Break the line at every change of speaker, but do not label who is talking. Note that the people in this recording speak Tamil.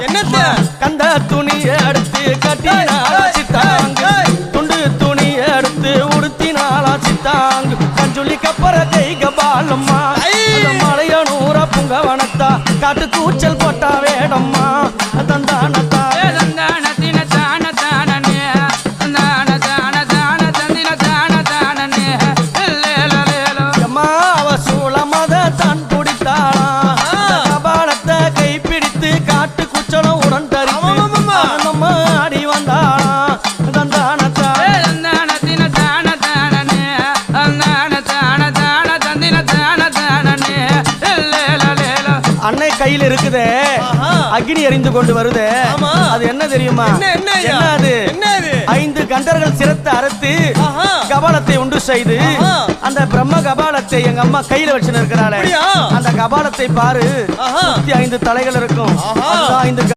என்னத்த?
கந்த துணியை எடுத்து கட்டினாலா சித்தாங்கு. துண்டு துணியை எடுத்து உடுத்தினாலா சித்தாங்கு. கஞ்சுள்ளி கப்பற கை கபாலம்மா
ஐ!
அந்த மலையனூர புங்கவனத்தா. காட்டு கூச்சல் போட்டா வேடம்மா. அன்னை கையில் இருக்குதே. அக்னி எரிந்து கொண்டு வருதே.
ஆமா.
அது என்ன தெரியுமா?
என்ன
அது? ஐந்து கண்டர்கள் சிரத்தை அறுத்து. கபாலத்தை உண்டு செய்து. அந்த பிரம்ம கபாலத்தை எங்க அம்மா கையில வச்சு இருக்கிறாளே? அந்த கபாலத்தை பாரு. ஐந்து தலைகள் இருக்கும். ஐந்து